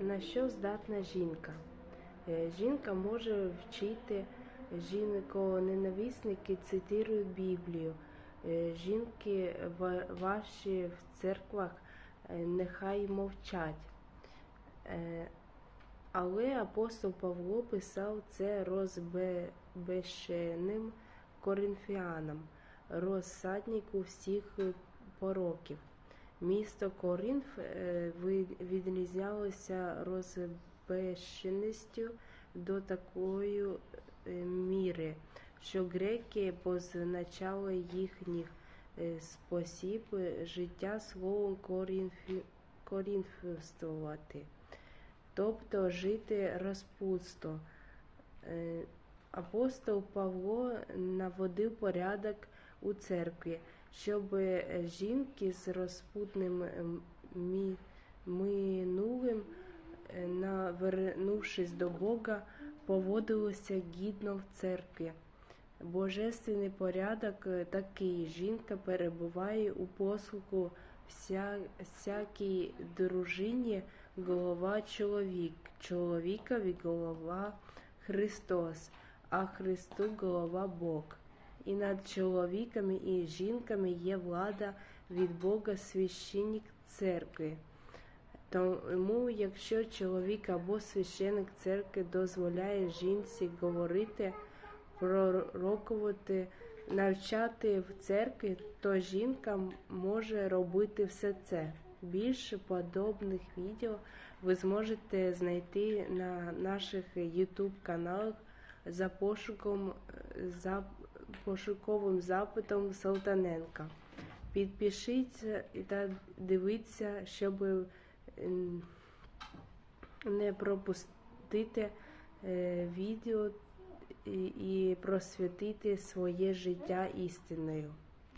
На що здатна жінка? Е, Жінка може вчити, жінко-ненависники цитують Біблію. Е, Жінки ваші в церквах е, нехай мовчать. Але апостол Павло писав це розбещеним коринфянам, розсаднику всіх пороків. Місто Коринф е, відрізнялося розбещеністю до такої е, міри, що греки позначали їхній е, спосіб життя словом корінфі- корінфствувати, тобто жити розпусто. Апостол Павло наводив порядок у церкві, щоб е, жінки з розпутним ем, минулим, е, навернувшись до Бога, поводилися гідно в церкві. Божественний порядок е, такий. Жінка перебуває у послугу вся, всякій дружині, голова чоловік, чоловікові голова Христос, а Христу голова Бог. І над чоловіками і жінками є влада від Бога священник церкви. Тому, якщо чоловік або священик церкви дозволяє жінці говорити, пророкувати, навчати в церкві, то жінка може робити все це. Більше подобних відео ви зможете знайти на наших YouTube каналах за пошуком за пошуковим запитом Салтаненка. Підпишіться та дивіться, щоб ем, не пропустити е, відео і, просвятити своє життя істиною.